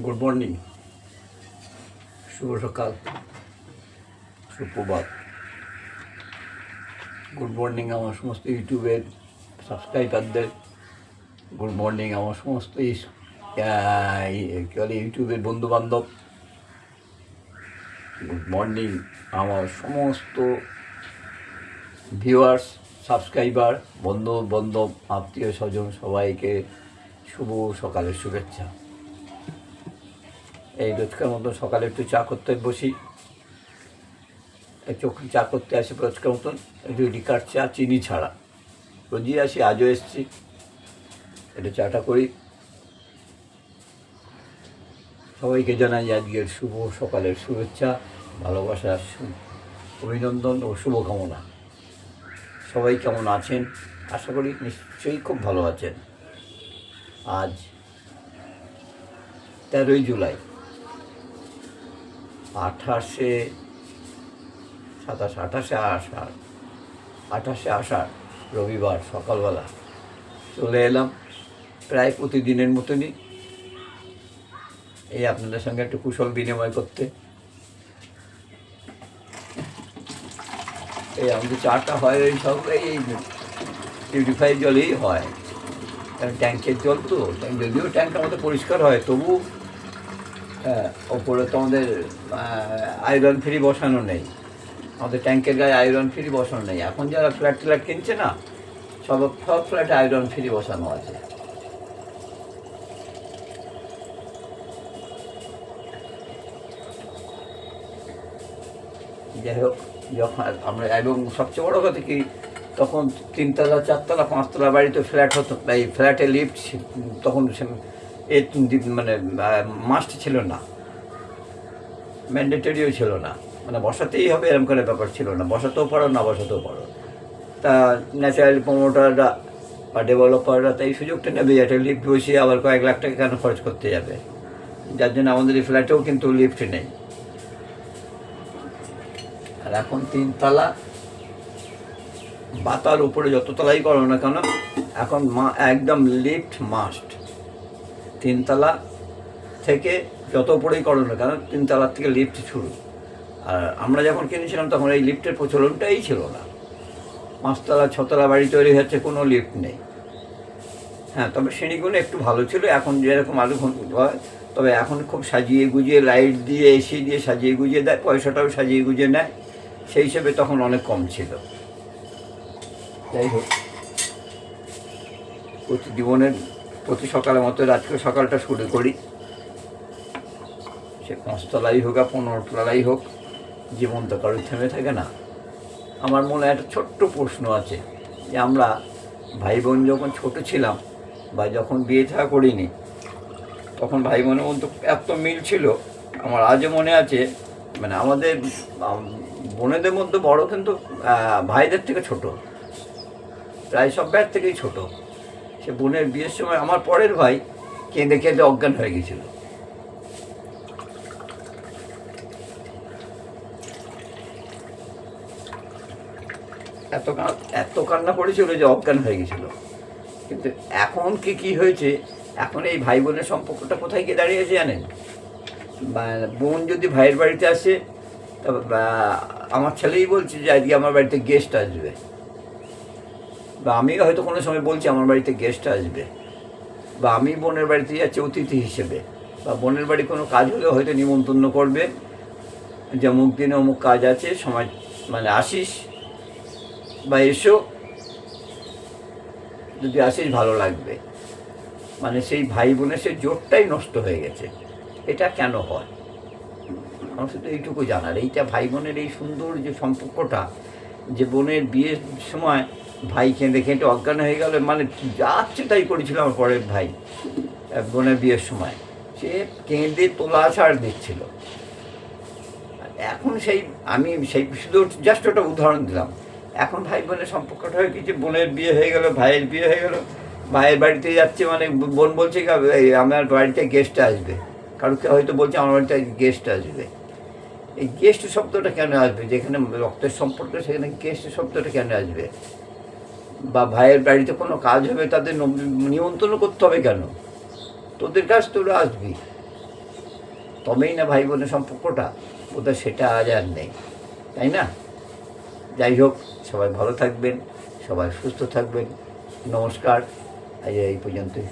Good morning শুভ সকাল সুপ্রভাত good morning আমার সমস্ত ইউটিউবের সাবস্ক্রাইবারদের। গুড মর্নিং আমার সমস্ত বলে, ইউটিউবের বন্ধুবান্ধব। গুড মর্নিং আমার সমস্ত ভিউয়ার্স সাবস্ক্রাইবার বন্ধু বান্ধব আত্মীয় স্বজন সবাইকে শুভ সকালের শুভেচ্ছা। এই রোজকার মতো সকালে একটু চা করতে বসি। একটু চা করতে আসি রোজকার মতন একটু লিকার চা, চিনি ছাড়া। রোজই আসি, আজও এসছি। একটু চাটা করি। সবাইকে জানাই আজকের শুভ সকালের শুভেচ্ছা, ভালোবাসা, অভিনন্দন ও শুভকামনা। সবাই কেমন আছেন? আশা করি নিশ্চয়ই খুব ভালো আছেন। আজ তেরোই জুলাই। আঠাশে, সাতাশ, আঠাশে আষাঢ় আঠাশে আষাঢ় রবিবার সকালবেলা চলে এলাম প্রায় প্রতিদিনের মতনই। এই আপনাদের সঙ্গে একটু কুশল বিনিময় করতে। এই আমাদের চাটা হয় ওই সব, এই পিউরিফাই জলেই হয়। কারণ ট্যাঙ্কের জল তো যদিও ট্যাঙ্ক আমাদের পরিষ্কার হয় তবু হ্যাঁ, ওপরে তো আমাদের আয়রন ফ্রি বসানো নেই। আমাদের ট্যাঙ্কের গায়ে আয়রন ফ্রি বসানো নেই। এখন যারা ফ্ল্যাট ট্ল্যাট কিনছে না সব সব ফ্ল্যাটে আয়রন ফ্রি বসানো আছে। যাই হোক যখন আমরা এবং সবচেয়ে বড় কথা কি তখন তিনতলা চারতলা পাঁচতলা বাড়িতে ফ্ল্যাট হতো এই ফ্ল্যাটে লিফট তখন মানে মাস্ট ছিল না। ম্যান্ডেটরিও ছিল না। মানে বসাতেই হবে এরকম করে ব্যাপার ছিল না। বসাতেও পারো, না বসাতেও পারো। তা ন্যাচারাল প্রমোটাররা বা ডেভেলপাররা তো এই সুযোগটা নেবে, একটা লিফট বসিয়ে আবার কয়েক লাখ টাকা কেন খরচ করতে যাবে? যার জন্য আমাদের এই ফ্ল্যাটেও কিন্তু লিফট নেই। আর এখন তিনতলা বা তার উপরে যত তলাই করো না কেন, এখন মা, একদম লিফট মাস্ট তিনতলা থেকে যত উপরেই করো না কেন, তিনতলার থেকে লিফট শুরু। আর আমরা যখন কিনেছিলাম তখন এই লিফটের প্রচলনটাই ছিল না। পাঁচতলা, ছতলা বাড়ি তৈরি হচ্ছে, কোনো লিফট নেই। হ্যাঁ তবে সিঁড়িগুলো একটু ভালো ছিল, এখন যেরকম আলু হয়, তবে এখন খুব সাজিয়ে গুজিয়ে লাইট দিয়ে এসি দিয়ে সাজিয়ে গুজিয়ে দেয়, পয়সাটাও সাজিয়ে গুজিয়ে নেয়। সেই হিসেবে তখন অনেক কম ছিল। যাই হোক জীবনের প্রতি সকালের মতো আজকে সকালটা শুরু করি। সে পাঁচতলাই হোক আর পনেরো তলাই হোক জীবন তো কারোর থেমে থাকে না। আমার মনে একটা ছোট্ট প্রশ্ন আছে যে আমরা ভাই বোন যখন ছোট ছিলাম বা যখন বিয়ে থাকা করিনি তখন ভাই বোনের মধ্যে এত মিল ছিল আমার আজও মনে আছে মানে আমাদের আম, বোনেদের মধ্যে বড় কিন্তু ভাইদের থেকে ছোট। প্রায় সব ভাইয়ের থেকেই ছোট। সে বোনের বিয়ের সময় আমার পরের ভাই কেঁদে কেঁদে অজ্ঞান হয়ে গেছিল। এত এত কান্না করেছিল যে অজ্ঞান হয়ে গেছিল। কিন্তু এখন কি কি হয়েছে? এখন এই ভাই বোনের সম্পর্কটা কোথায় গিয়ে দাঁড়িয়েছে জানেন? বোন যদি ভাইয়ের বাড়িতে আসে, তবে আমার ছেলেই বলছে যে আজকে আমার বাড়িতে গেস্ট আসবে। বা আমি হয়তো কোনো সময় বলছি আমার বাড়িতে গেস্ট আসবে, বা আমি বোনের বাড়িতে যাচ্ছি অতিথি হিসেবে, বা বোনের বাড়ি কোনো কাজ হলে হয়তো নিমন্ত্রণ করবে, যে অমুক দিনে অমুক কাজ আছে, সময় মানে আসিস, বা এসো, যদি আসিস ভালো লাগবে। মানে সেই ভাই বোনের সেই জোরটাই নষ্ট হয়ে গেছে। এটা কেন হয়? আমার শুধু এইটুকু জানার, এইটা ভাই বোনের এই সুন্দর যে সম্পর্কটা, যে বোনের বিয়ের সময় ভাই কেঁদে কেঁদে অজ্ঞান হয়ে গেল মানে যাচ্ছে তাই করেছিল আমার পরের ভাই আহ, বোনের বিয়ের সময়। সে কেঁদে তোলা ছাড় দিচ্ছিল। এখন সেই আমি সেই শুধু জাস্ট ওটা উদাহরণ দিলাম। এখন ভাই বোনের সম্পর্কটা হয়ে গেছে বোনের বিয়ে হয়ে গেল ভাইয়ের বিয়ে হয়ে গেল ভাইয়ের বাড়িতে যাচ্ছে মানে বোন বলছে আমার বাড়িতে গেস্ট আসবে। কারোকে হয়তো বলছে আমার বাড়িতে গেস্ট আসবে। এই গেস্ট শব্দটা কেন আসবে? যেখানে রক্তের সম্পর্ক সেখানে গেস্ট শব্দটা কেন আসবে? বা ভাইয়ের বাড়িতে কোনো কাজ হবে, তাদের নম- নিমন্ত্রণ করতে হবে কেন? তোদের কাছ তোরা আসবি। তবেই না ভাই বোনের সম্পর্কটা ওদের সেটা আজ আর নেই, তাই না? যাই হোক, সবাই ভালো থাকবেন, সবাই সুস্থ থাকবেন, নমস্কার, আজ এই পর্যন্তই।